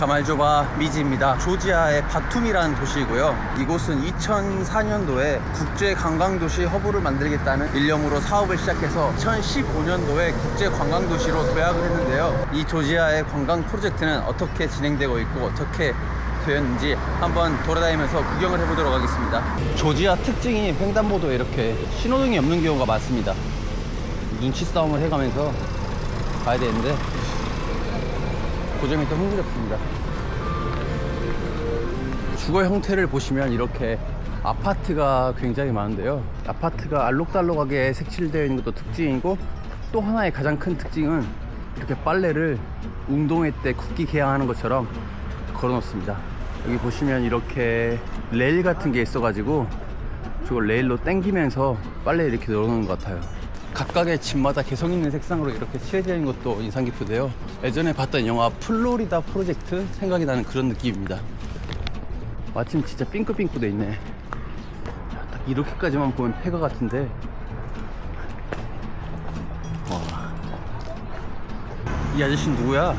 가말조바 미지입니다. 조지아의 바툼이라는 도시이고요. 이곳은 2004년도에 국제 관광도시 허브를 만들겠다는 일념으로 사업을 시작해서 2015년도에 국제 관광도시로 도약을 했는데요. 이 조지아의 관광 프로젝트는 어떻게 진행되고 있고 어떻게 되었는지 한번 돌아다니면서 구경을 해보도록 하겠습니다. 조지아 특징이 횡단보도에 이렇게 신호등이 없는 경우가 많습니다. 눈치 싸움을 해가면서 가야 되는데 그 점이 또 흥미롭습니다. 주거 형태를 보시면 이렇게 아파트가 굉장히 많은데요. 아파트가 알록달록하게 색칠되어 있는 것도 특징이고 또 하나의 가장 큰 특징은 이렇게 빨래를 운동회 때 국기 개항하는 것처럼 걸어놓습니다. 여기 보시면 이렇게 레일 같은 게 있어가지고 저걸 레일로 당기면서 빨래 이렇게 넣어놓는 것 같아요. 각각의 집마다 개성 있는 색상으로 이렇게 칠해져 있는 것도 인상 깊은데요. 예전에 봤던 영화 플로리다 프로젝트 생각이 나는 그런 느낌입니다. 마침 진짜 삥크삥크 돼 있네. 자, 딱 이렇게까지만 보면 폐가 같은데. 와. 이 아저씨 누구야?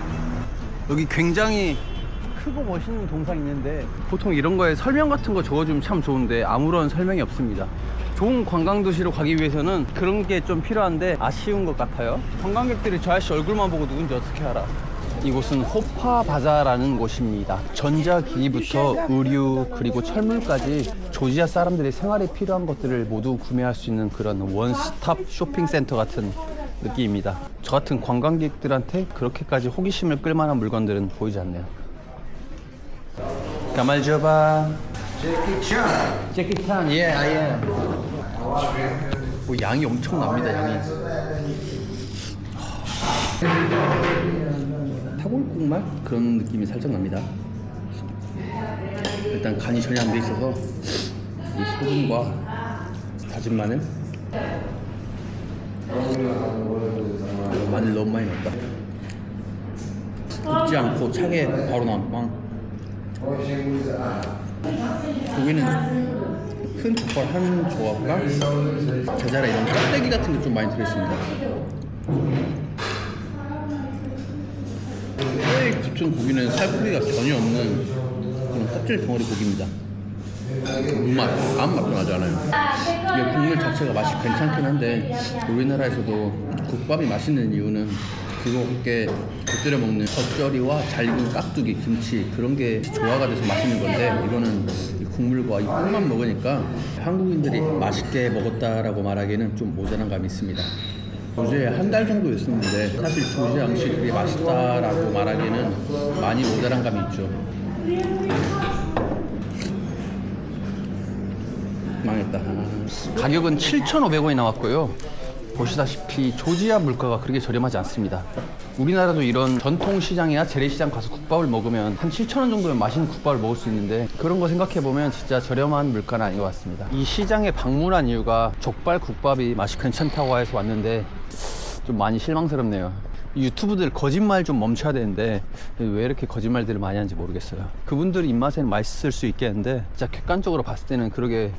여기 굉장히 크고 멋있는 동상 있는데 보통 이런 거에 설명 같은 거 적어주면 참 좋은데 아무런 설명이 없습니다. 좋은 관광도시로 가기 위해서는 그런 게 좀 필요한데 아쉬운 것 같아요. 관광객들이 저 아저씨 얼굴만 보고 누군지 어떻게 알아? 이곳은 호파바자라는 곳입니다. 전자기기부터 의류 그리고 철물까지 조지아 사람들의 생활에 필요한 것들을 모두 구매할 수 있는 그런 원스톱 쇼핑센터 같은 느낌입니다. 저 같은 관광객들한테 그렇게까지 호기심을 끌만한 물건들은 보이지 않네요. 가말 줘봐. Jackie Chan. 제키 찬, 예, 아예. 뭐 양이 엄청납니다, 양이. 타골국말 그런 느낌이 살짝 납니다. 일단 간이 전혀 안 돼 있어서 이 소금과 다진 마늘. 마늘 너무 많이 넣었다. 굽지 않고 차게 바로 나온 빵. 고기는 큰 족발 한 조각과 계자라 이런 껍데기 같은 게 좀 많이 들어있습니다. 뼈에 붙은 고기는 살코기가 전혀 없는 그런 껍질 덩어리 고기입니다. 무맛, 아무 맛도 나지 않아요. 이 국물 자체가 맛이 괜찮긴 한데 우리나라에서도 국밥이 맛있는 이유는 그거 함께 곁들여 먹는 겉절이와 잘 익은 깍두기, 김치 그런 게 조화가 돼서 맛있는 건데 이거는 이 국물과 이 빵만 먹으니까 한국인들이 맛있게 먹었다라고 말하기에는 좀 모자란 감이 있습니다. 조지에 한달 정도 있었는데 사실 조지 음식이 맛있다라고 말하기에는 많이 모자란 감이 있죠. 망했다. 가격은 7,500원이 나왔고요. 보시다시피 조지아 물가가 그렇게 저렴하지 않습니다. 우리나라도 이런 전통시장이나 재래시장 가서 국밥을 먹으면 한 7,000원 정도면 맛있는 국밥을 먹을 수 있는데 그런 거 생각해보면 진짜 저렴한 물가는 아닌 것 같습니다. 이 시장에 방문한 이유가 족발 국밥이 맛이 괜찮다고 해서 왔는데 좀 많이 실망스럽네요. 이 유튜브들 거짓말 좀 멈춰야 되는데 왜 이렇게 거짓말들을 많이 하는지 모르겠어요. 그분들 입맛에는 맛있을 수 있겠는데 진짜 객관적으로 봤을 때는 그러게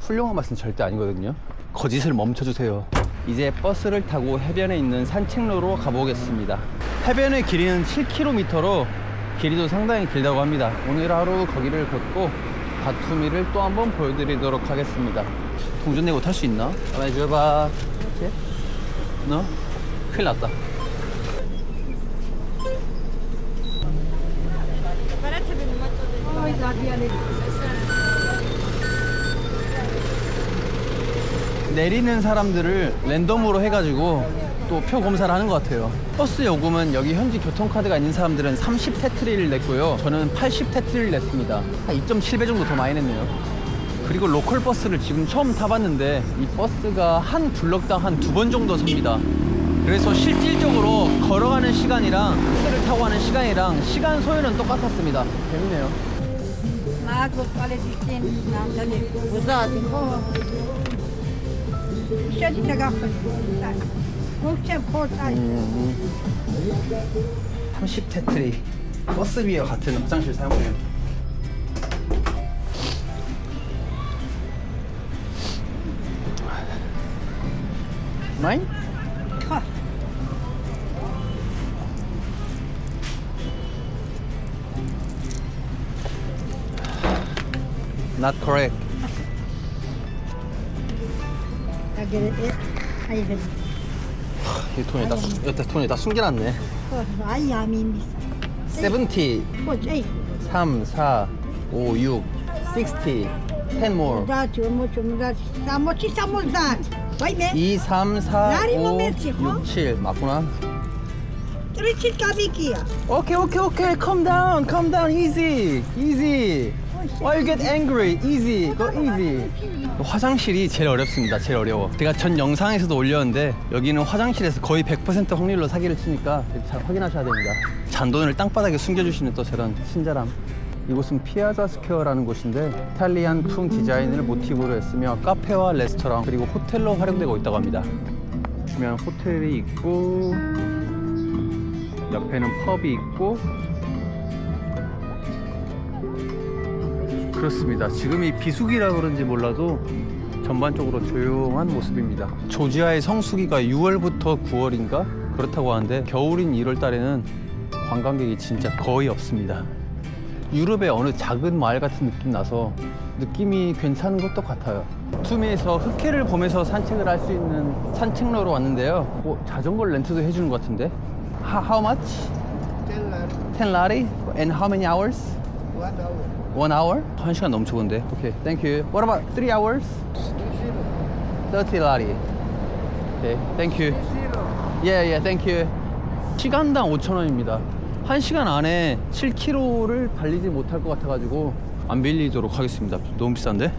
훌륭한 맛은 절대 아니거든요. 거짓을 멈춰주세요. 이제 버스를 타고 해변에 있는 산책로로 가보겠습니다. 해변의 길이는 7km로 길이도 상당히 길다고 합니다. 오늘 하루 거기를 걷고 바투미를 또 한번 보여드리도록 하겠습니다. 동전 내고 탈 수 있나? 하나 줘봐. 이렇게? 너? 큰일 났다. 내리는 사람들을 랜덤으로 해가지고 또 표 검사를 하는 것 같아요. 버스 요금은 여기 현지 교통카드가 있는 사람들은 30 테트리를 냈고요. 저는 80 테트리를 냈습니다. 한 2.7배 정도 더 많이 냈네요. 그리고 로컬 버스를 지금 처음 타봤는데 이 버스가 한 블럭당 한 두 번 정도 섭니다. 그래서 실질적으로 걸어가는 시간이랑 버스를 타고 가는 시간이랑 시간 소요는 똑같았습니다. 재밌네요. شدی نگاه کنید گفتم خورد 30 테트리 버스비와 같은 화장실 사용해요 마인? 컷 Not correct get it. it. I get it. 이 돈에 다, 숨- 여태 돈에 다 숨겨놨네. I am in this. 70, What? Hey, 3, 4, 5, 6, 60, 10 more. that you much that. How much is how much that? Wait, man. 2, 3, 4, 나리 5, 몸매지, 어? 6, 7. 맞구나. Richard Kavikia. 오케이, 오케이, 오케이. Calm down, calm down. Easy, easy. Why you get angry? Easy, go easy. 화장실이 제일 어렵습니다. 제일 어려워. 제가 전 영상에서도 올렸는데 여기는 화장실에서 거의 100% 확률로 사기를 치니까 잘 확인하셔야 됩니다. 잔돈을 땅바닥에 숨겨주시는 또 저런 친절함. 이곳은 피아자 스퀘어라는 곳인데 이탈리안 풍 디자인을 모티브로 했으며 카페와 레스토랑 그리고 호텔로 활용되고 있다고 합니다. 보면 호텔이 있고 옆에는 펍이 있고 그렇습니다. 지금 이 비수기라 그런지 몰라도 전반적으로 조용한 모습입니다. 조지아의 성수기가 6월부터 9월인가 그렇다고 하는데 겨울인 1월 달에는 관광객이 진짜 거의 없습니다. 유럽의 어느 작은 마을 같은 느낌 나서 느낌이 괜찮은 것도 같아요. 투미에서 흑해를 보면서 산책을 할 수 있는 산책로로 왔는데요. 어, 자전거 렌트도 해주는 것 같은데. How, how much? 10 lari? And how many hours? One hour? 한 시간 좋은데. 오케이, thank you. What about three hours? 30 lari. 오케이, thank you. Yeah, yeah, thank you. 시간당 5,000원입니다. 한 시간 안에 7km를 달리지 못할 것 같아가지고 안 빌리도록 하겠습니다. 너무 비싼데?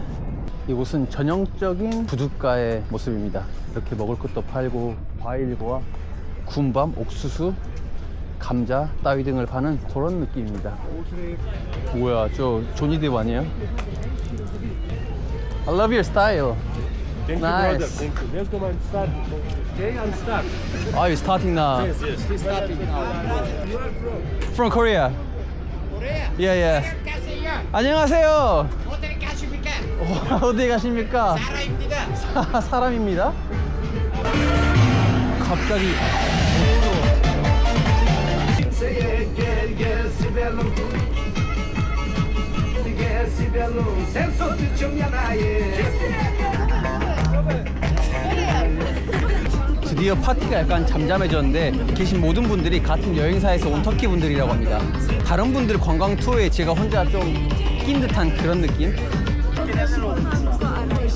이곳은 전형적인 부둣가의 모습입니다. 이렇게 먹을 것도 팔고 과일과 군밤, 옥수수, 감자 따위 등을 파는 그런 느낌입니다. 뭐야, 저 조니뎁 아니에요? I love your style. Thank Nice. you, brother. Thank you. Welcome and start. Okay, and start. Are you starting now? Yes, yes. Please start. From Korea. Korea. Yeah, yeah. 안녕하세요. Hotel Kasifikan. 어, 어디 가십니까? Tidak. 사, 사람입니다. 갑자기 gel Sibel'im Gel yanayı 드디어 파티가 약간 잠잠해졌는데 계신 모든 분들이 같은 여행사에서 온 터키 분들이라고 합니다. 다른 분들 관광 투어에 제가 혼자 좀 낀 듯한 그런 느낌?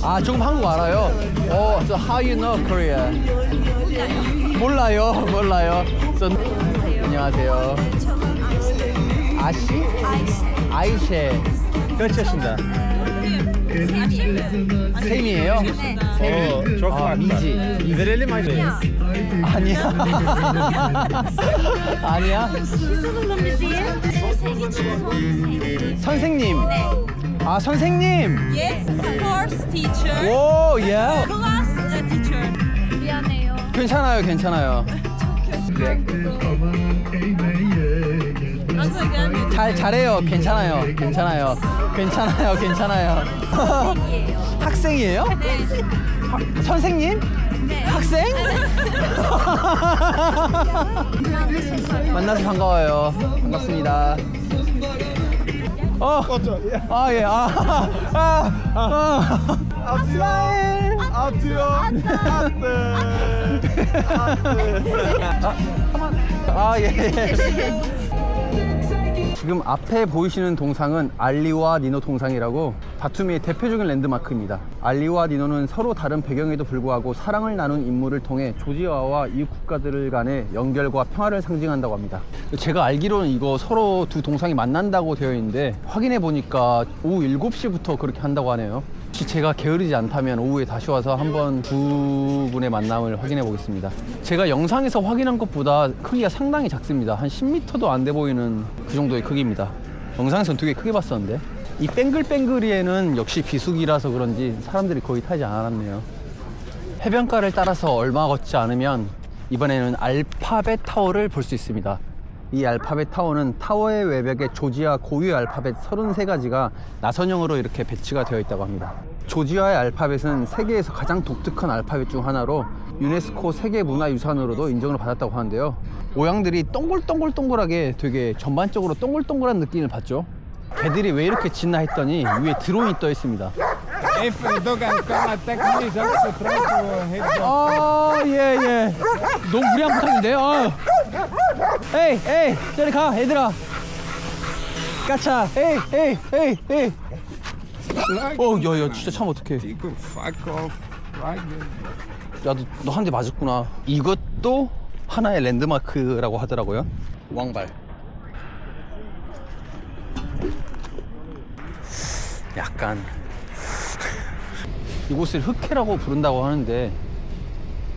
아 조금 한국 알아요. 어, so how you know Korea? 몰라요, 몰라요. So, 안녕하세요. 아시? 아이셰. 몇 차신다? 셈이에요? 셈이. çok 아, farklı. 미지. Verelim acı. 아니야. 아니야? 선생님. 아, 선생님. Yes, course teacher. 오, 예. Class uh, teacher. 미안해요. 괜찮아요, 괜찮아요. 항상. 잘, 잘해요. 괜찮아요. 괜찮아요. 괜찮아요, 괜찮아요. 이에요. 학생이에요? 네. 하- 선생님? 네. 학생? 만나서 반가워요. 반갑습니다. 어, 아, 예, 아, 아, 아, 아, 스마일. 아, 예, 예. 지금 앞에 보이시는 동상은 알리와 니노 동상이라고 바투미의 대표적인 랜드마크입니다. 알리와 니노는 서로 다른 배경에도 불구하고 사랑을 나눈 인물을 통해 조지아와 이웃 국가들 간의 연결과 평화를 상징한다고 합니다. 제가 알기로는 이거 서로 두 동상이 만난다고 되어 있는데 확인해 보니까 오후 7시부터 그렇게 한다고 하네요. 제가 게으르지 않다면 오후에 다시 와서 한번 두 분의 만남을 확인해 보겠습니다. 제가 영상에서 확인한 것보다 크기가 상당히 작습니다. 한 10m도 안 돼 보이는 그 정도의 크기입니다. 영상에서는 되게 크게 봤었는데. 이 뱅글뱅글이에는 역시 비수기라서 그런지 사람들이 거의 타지 않았네요. 해변가를 따라서 얼마 걷지 않으면 이번에는 알파벳 타워를 볼 수 있습니다. 이 알파벳 타워는 타워의 외벽에 조지아 고유 알파벳 33가지가 나선형으로 이렇게 배치가 되어 있다고 합니다. 조지아의 알파벳은 세계에서 가장 독특한 알파벳 중 하나로 유네스코 세계문화유산으로도 인정을 받았다고 하는데요. 모양들이 동글동글동글하게 되게 전반적으로 동글동글한 느낌을 받죠. 개들이 왜 이렇게 짖나 했더니 위에 드론이 떠 있습니다. 아, 예, 예. 너무 무리한 부탁인데, 아. 에이, 에이, 저리 가, 얘들아. 까차, 에이, 에이, 에이, 에이. 어, 야, 야, 진짜 참 어떡해. Tico, fuck off. Like this. 야, 너, 너한 대 맞았구나. 이것도 하나의 랜드마크라고 하더라고요. 왕발. 약간 이곳을 흑해라고 부른다고 하는데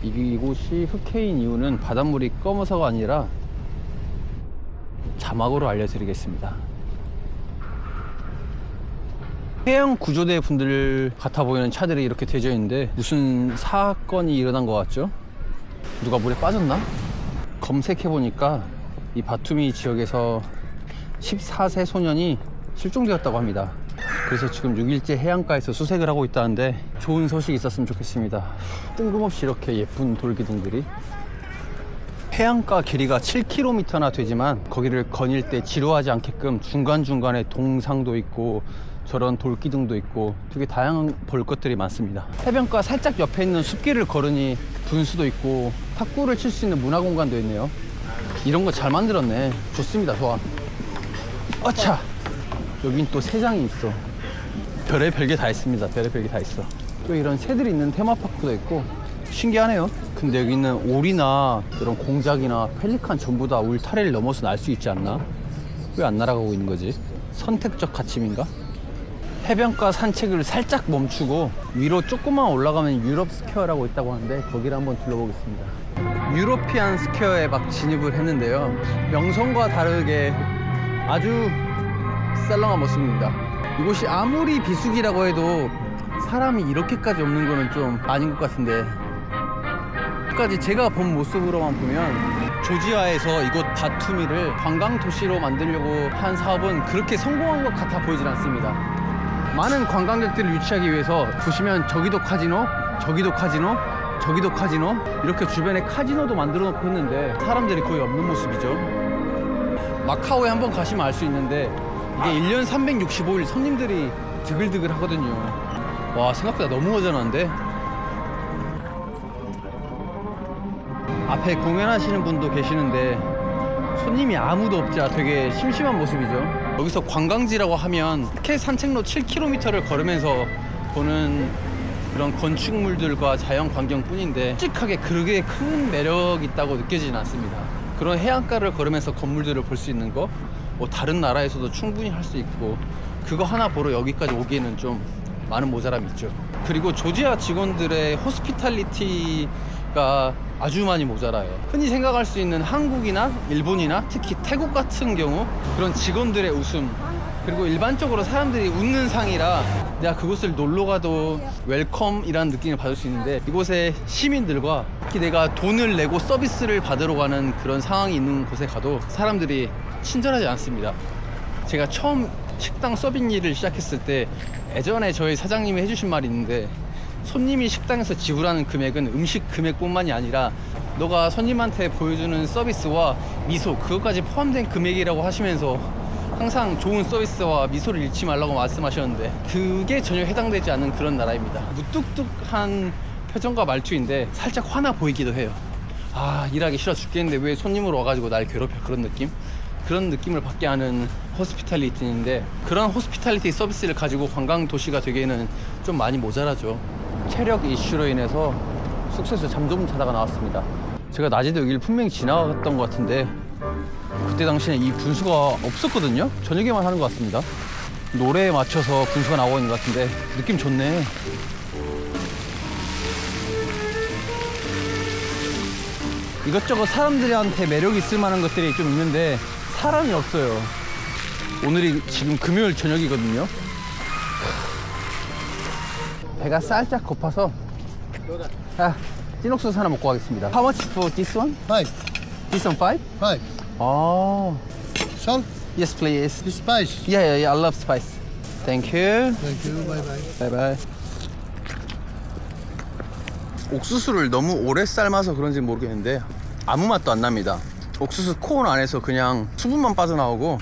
이, 이곳이 흑해인 이유는 바닷물이 검어서가 아니라 자막으로 알려드리겠습니다. 해양 구조대 분들 같아 보이는 차들이 이렇게 대져 있는데 무슨 사건이 일어난 것 같죠? 누가 물에 빠졌나? 검색해 보니까 이 바투미 지역에서 14세 소년이 실종되었다고 합니다. 그래서 지금 6일째 해안가에서 수색을 하고 있다는데 좋은 소식이 있었으면 좋겠습니다. 뜬금없이 이렇게 예쁜 돌기둥들이 해안가 길이가 7km나 되지만 거기를 거닐 때 지루하지 않게끔 중간중간에 동상도 있고 저런 돌기둥도 있고 되게 다양한 볼 것들이 많습니다. 해변가 살짝 옆에 있는 숲길을 걸으니 분수도 있고 탁구를 칠 수 있는 문화 공간도 있네요. 이런 거 잘 만들었네. 좋습니다. 좋아. 어차! 여긴 또 새장이 있어. 별의 별게 다 있습니다. 별의 별게 다 있어. 또 이런 새들이 있는 테마파크도 있고 신기하네요. 근데 여기 있는 오리나 이런 공작이나 펠리칸 전부 다 울타리를 넘어서 날 수 있지 않나? 왜 안 날아가고 있는 거지? 선택적 가침인가? 해변가 산책을 살짝 멈추고 위로 조금만 올라가면 유럽 스퀘어라고 있다고 하는데 거기를 한번 둘러보겠습니다. 유로피안 스퀘어에 막 진입을 했는데요. 명성과 다르게 아주 썰렁한 모습입니다. 이곳이 아무리 비수기라고 해도 사람이 이렇게까지 없는 거는 좀 아닌 것 같은데 까지 제가 본 모습으로만 보면 조지아에서 이곳 바투미를 관광 도시로 만들려고 한 사업은 그렇게 성공한 것 같아 보이질 않습니다. 많은 관광객들을 유치하기 위해서 보시면 저기도 카지노, 저기도 카지노, 저기도 카지노 이렇게 주변에 카지노도 만들어 놓고 했는데 사람들이 거의 없는 모습이죠. 마카오에 한번 가시면 알 수 있는데 이게 1년 365일 손님들이 드글드글 하거든요. 와 생각보다 너무 허전한데 앞에 공연하시는 분도 계시는데 손님이 아무도 없자 되게 심심한 모습이죠. 여기서 관광지라고 하면 이렇게 산책로 7km를 걸으면서 보는 그런 건축물들과 자연 광경 뿐인데 솔직하게 그렇게 큰 매력 있다고 느껴지진 않습니다. 그런 해안가를 걸으면서 건물들을 볼 수 있는 거, 뭐 다른 나라에서도 충분히 할 수 있고 그거 하나 보러 여기까지 오기에는 좀 많은 모자람이 있죠. 그리고 조지아 직원들의 호스피탈리티 가 아주 많이 모자라요. 흔히 생각할 수 있는 한국이나 일본이나 특히 태국 같은 경우 그런 직원들의 웃음 그리고 일반적으로 사람들이 웃는 상이라 내가 그곳을 놀러 가도 웰컴이라는 느낌을 받을 수 있는데 이곳의 시민들과 특히 내가 돈을 내고 서비스를 받으러 가는 그런 상황이 있는 곳에 가도 사람들이 친절하지 않습니다. 제가 처음 식당 서빙 일을 시작했을 때 예전에 저희 사장님이 해주신 말이 있는데 손님이 식당에서 지불하는 금액은 음식 금액뿐만이 아니라 너가 손님한테 보여주는 서비스와 미소 그것까지 포함된 금액이라고 하시면서 항상 좋은 서비스와 미소를 잃지 말라고 말씀하셨는데 그게 전혀 해당되지 않는 그런 나라입니다. 무뚝뚝한 표정과 말투인데 살짝 화나 보이기도 해요. 아 일하기 싫어 죽겠는데 왜 손님으로 와가지고 날 괴롭혀? 그런 느낌? 그런 느낌을 받게 하는 호스피탈리티인데 그런 호스피탈리티 서비스를 가지고 관광 도시가 되기에는 좀 많이 모자라죠. 체력 이슈로 인해서 숙소에서 잠 좀 자다가 나왔습니다. 제가 낮에도 여기를 분명히 지나갔던 것 같은데 그때 당시에 이 분수가 없었거든요. 저녁에만 하는 것 같습니다. 노래에 맞춰서 분수가 나오고 있는 것 같은데 느낌 좋네. 이것저것 사람들한테 매력이 있을 만한 것들이 좀 있는데 사람이 없어요. 오늘이 지금 금요일 저녁이거든요. 배가 살짝 고파서 아, 찐옥수수 하나 먹고 가겠습니다. How much for this one? Five. This one five? Five. 아, Salt. yes please. The spice. Yeah, yeah, yeah. I love spice. Thank you. Thank you. Bye bye. Bye bye. 옥수수를 너무 오래 삶아서 그런지 모르겠는데 아무 맛도 안 납니다. 옥수수 코온 안에서 그냥 수분만 빠져나오고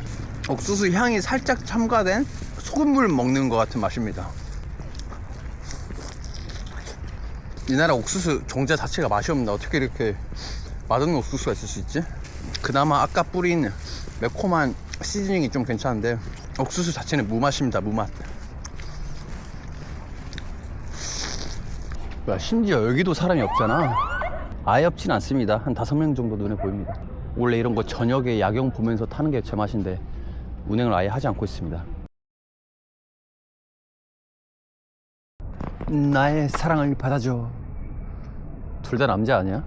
옥수수 향이 살짝 첨가된 소금물 먹는 것 같은 맛입니다. 이 나라 옥수수 종자 자체가 맛이 없나 어떻게 이렇게 맛없는 옥수수가 있을 수 있지? 그나마 아까 뿌린 매콤한 시즈닝이 좀 괜찮은데 옥수수 자체는 무맛입니다 무맛. 야, 심지어 여기도 사람이 없잖아. 아예 없진 않습니다. 한 다섯 명 정도 눈에 보입니다. 원래 이런 거 저녁에 야경 보면서 타는 게 제 맛인데 운행을 아예 하지 않고 있습니다 나의 사랑을 받아줘. 둘 다 남자 아니야?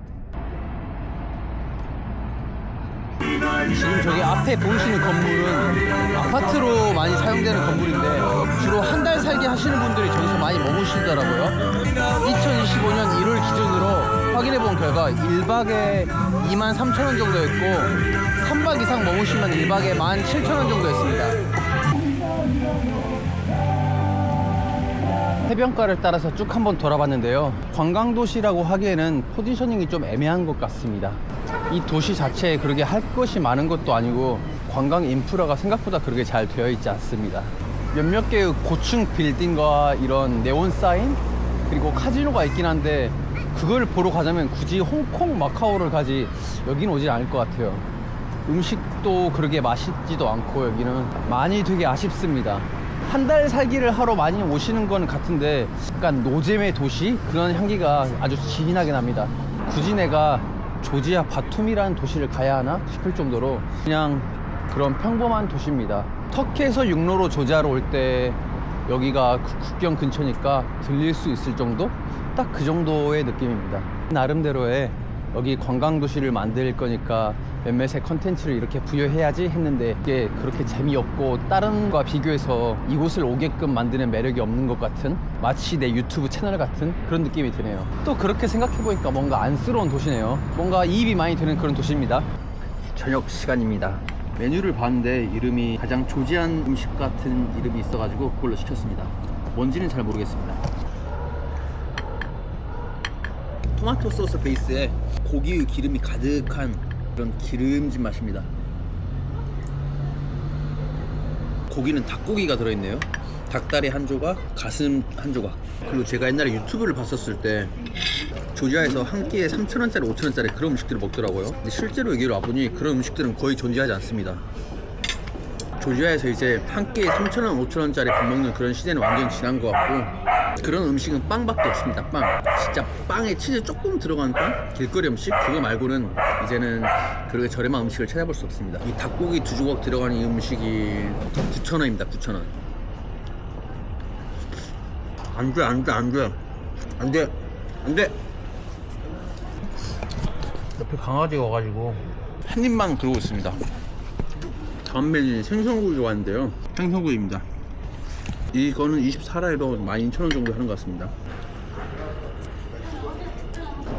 지금 저기 앞에 보이시는 건물은 아파트로 많이 사용되는 건물인데 주로 한 달 살기 하시는 분들이 저기서 많이 머무시더라고요. 2025년 1월 기준으로 확인해 본 결과 1박에 2만 3천 원 정도였고 3박 이상 머무시면 1박에 1만 7천 원 정도였습니다 해변가를 따라서 쭉 한번 돌아봤는데요. 관광도시라고 하기에는 포지셔닝이 좀 애매한 것 같습니다. 이 도시 자체에 그렇게 할 것이 많은 것도 아니고 관광 인프라가 생각보다 그렇게 잘 되어 있지 않습니다. 몇몇 개의 고층 빌딩과 이런 네온 사인 그리고 카지노가 있긴 한데 그걸 보러 가자면 굳이 홍콩 마카오를 가지 여기는 오지 않을 것 같아요. 음식도 그렇게 맛있지도 않고 여기는 많이 되게 아쉽습니다. 한 달 살기를 하러 많이 오시는 건 같은데 약간 노잼의 도시 그런 향기가 아주 진하게 납니다. 굳이 내가 조지아 바툼이라는 도시를 가야 하나 싶을 정도로 그냥 그런 평범한 도시입니다. 터키에서 육로로 조지아로 올 때 여기가 국- 국경 근처니까 들릴 수 있을 정도? 딱 그 정도의 느낌입니다. 나름대로의 여기 관광도시를 만들 거니까 몇몇의 컨텐츠를 이렇게 부여해야지 했는데 이게 그렇게 재미없고 다른 과 비교해서 이곳을 오게끔 만드는 매력이 없는 것 같은 마치 내 유튜브 채널 같은 그런 느낌이 드네요. 또 그렇게 생각해보니까 뭔가 안쓰러운 도시네요. 뭔가 이입이 많이 되는 그런 도시입니다. 저녁 시간입니다. 메뉴를 봤는데 이름이 가장 조지한 음식 같은 이름이 있어가지고 그걸로 시켰습니다. 뭔지는 잘 모르겠습니다 토마토 소스 베이스에 고기의 기름이 가득한 그런 기름진 맛입니다. 고기는 닭고기가 들어있네요. 닭다리 한 조각, 가슴 한 조각. 그리고 제가 옛날에 유튜브를 봤었을 때 조지아에서 한 끼에 3,000원짜리, 5,000원짜리 그런 음식들을 먹더라고요. 근데 실제로 여기로 와보니 그런 음식들은 거의 존재하지 않습니다. 조지아에서 이제 한 끼에 3,000원, 5,000원짜리 밥 먹는 그런 시대는 완전 지난 것 같고 그런 음식은 빵밖에 없습니다. 빵. 진짜 빵에 치즈 조금 들어간 빵? 길거리 음식? 그거 말고는 이제는 그렇게 저렴한 음식을 찾아볼 수 없습니다. 이 닭고기 두 조각 들어간 이 음식이 9,000원입니다. 9,000원. 안 돼, 안 돼, 안 돼. 안 돼. 안 돼. 옆에 강아지가 와가지고 한 입만 들고 있습니다. 다음 메뉴는 생선구이 좋아하는데요. 생선구이입니다. 이거는 24라이로 12,000원 정도 하는 것 같습니다.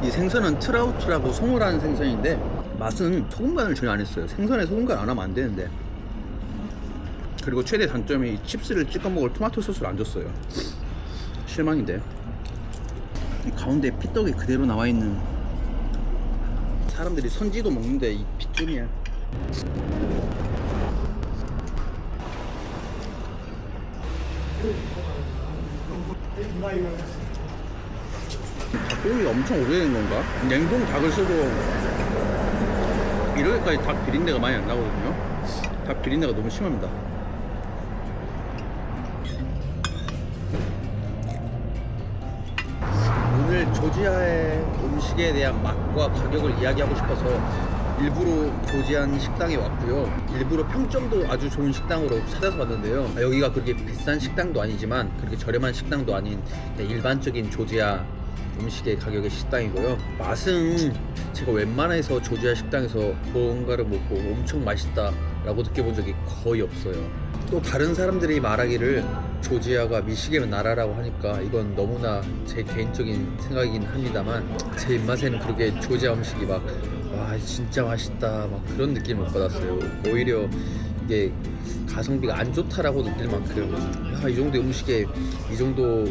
이 생선은 트라우트라고 송어라는 생선인데 맛은 소금간을 전혀 안 했어요. 생선에 소금간 안 하면 안 되는데. 그리고 최대 단점이 이 칩스를 찍어 먹을 토마토 소스를 안 줬어요. 실망인데. 이 가운데 피떡이 그대로 나와 있는 사람들이 선지도 먹는데 이 핏줄이야. 닭고기 엄청 오래된 건가? 냉동 닭을 써도 이렇게까지 닭 비린내가 많이 안 나거든요. 닭 비린내가 너무 심합니다. 오늘 조지아의 음식에 대한 맛과 가격을 이야기하고 싶어서 일부러 조지안 식당에 왔고요. 일부러 평점도 아주 좋은 식당으로 찾아서 왔는데요. 아, 여기가 그렇게 비싼 식당도 아니지만 그렇게 저렴한 식당도 아닌 그냥 일반적인 조지아 음식의 가격의 식당이고요. 맛은 제가 웬만해서 조지아 식당에서 뭔가를 먹고 엄청 맛있다라고 느껴본 적이 거의 없어요. 또 다른 사람들이 말하기를 조지아가 미식의 나라라고 하니까 이건 너무나 제 개인적인 생각이긴 합니다만 제 입맛에는 그렇게 조지아 음식이 막 와 진짜 맛있다 막 그런 느낌을 못 받았어요. 오히려 이게 가성비가 안 좋다라고 느낄 만큼 야, 이 정도 음식에 이 정도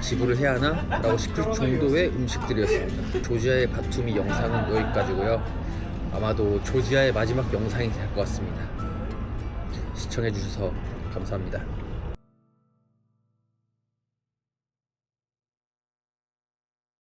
지불을 해야 하나? 라고 싶을 정도의 음식들이었습니다. 조지아의 바툼이 영상은 여기까지고요. 아마도 조지아의 마지막 영상이 될 것 같습니다. 시청해 주셔서 감사합니다.